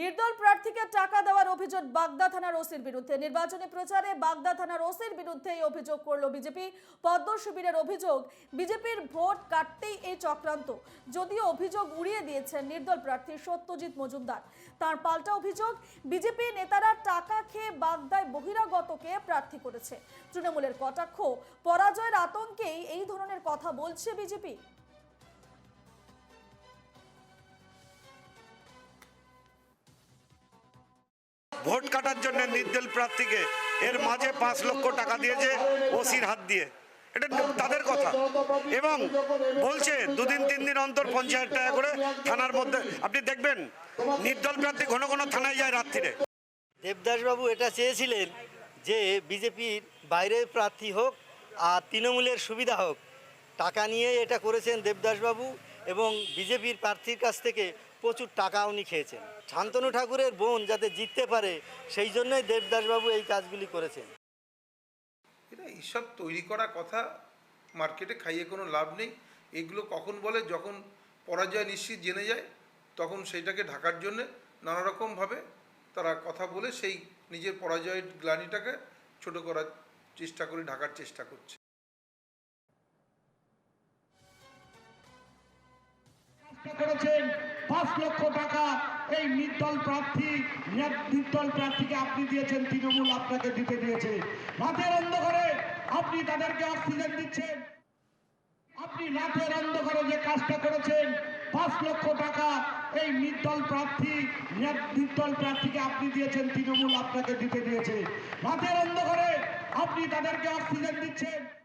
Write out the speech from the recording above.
নির্দল প্রার্থীকে টাকা দেওয়ার অভিযোগ বাগদা থানার ওসির বিরুদ্ধে। নির্বাচনী প্রচারে বাগদা থানার ওসির বিরুদ্ধে এই অভিযোগ করল বিজেপি। পদ্ম শিবিরের অভিযোগ, বিজেপির ভোট কাটতেই এই চক্রান্ত। যদিও অভিযোগ উড়িয়ে দিয়েছেন নির্দল প্রার্থী সত্যজিৎ মজুমদার। তার পাল্টা অভিযোগ, বিজেপি নেতারা টাকা খেয়ে বাগদায় বহিরাগতকে প্রার্থী করেছে। তৃণমূলের কটাক্ষ, পরাজয়ের আতঙ্কেই এই ধরনের কথা বলছে বিজেপি। ভোট কাটার জন্য নির্দল প্রার্থীকে এর মাঝে পাঁচ লক্ষ টাকা দিয়েছে ওসির হাত দিয়ে। এটা তাদের কথা। এবং বলছে, দুদিন, তিন দিন অন্তর পঞ্চায়েত টাকা করে থানার মধ্যে আপনি দেখবেন, নির্দল প্রার্থী ঘন ঘন থানায় যায় রাত্রিরে। দেবদাসবাবু এটা চেয়েছিলেন যে বিজেপির বাইরে প্রার্থী হোক আর তৃণমূলের সুবিধা হোক। টাকা নিয়ে এটা করেছেন দেবদাসবাবু এবং বিজেপির প্রার্থীর কাছ থেকে প্রচুর টাকা উনি খেয়েছেন। শান্তনু ঠাকুরের বোন যাতে জিততে পারে, সেই জন্যই দেবদাসবাবু এই কাজগুলি করেছেন। এটা এইসব তৈরি করা কথা, মার্কেটে খাইয়ে কোনো লাভ নেই। এগুলো কখন বলে? যখন পরাজয় নিশ্চিত জেনে যায়, তখন সেইটাকে ঢাকার জন্যে নানা রকমভাবে তারা কথা বলে সেই নিজের পরাজয়ের গ্লানিটাকে ছোট করার চেষ্টা করে, ঢাকার চেষ্টা করছে। করেছেন। পাঁচ লক্ষ টাকা এই নির্দল প্রার্থী নির- নির্দল প্রার্থীকে আপনি দিয়েছেন, তৃণমূল আপনাকে দিতে দিয়েছে। রাতের অন্ধকারে আপনি তাদেরকে অক্সিজেন দিচ্ছেন। আপনি রাতের অন্ধকারে যে কাজটা করেছেন, পাঁচ লক্ষ টাকা এই নির্দল প্রার্থী নির- নির্দল প্রার্থীকে আপনি দিয়েছেন, তৃণমূল আপনাকে দিতে দিয়েছে। রাতের অন্ধকারে আপনি তাদেরকে অক্সিজেন দিচ্ছেন।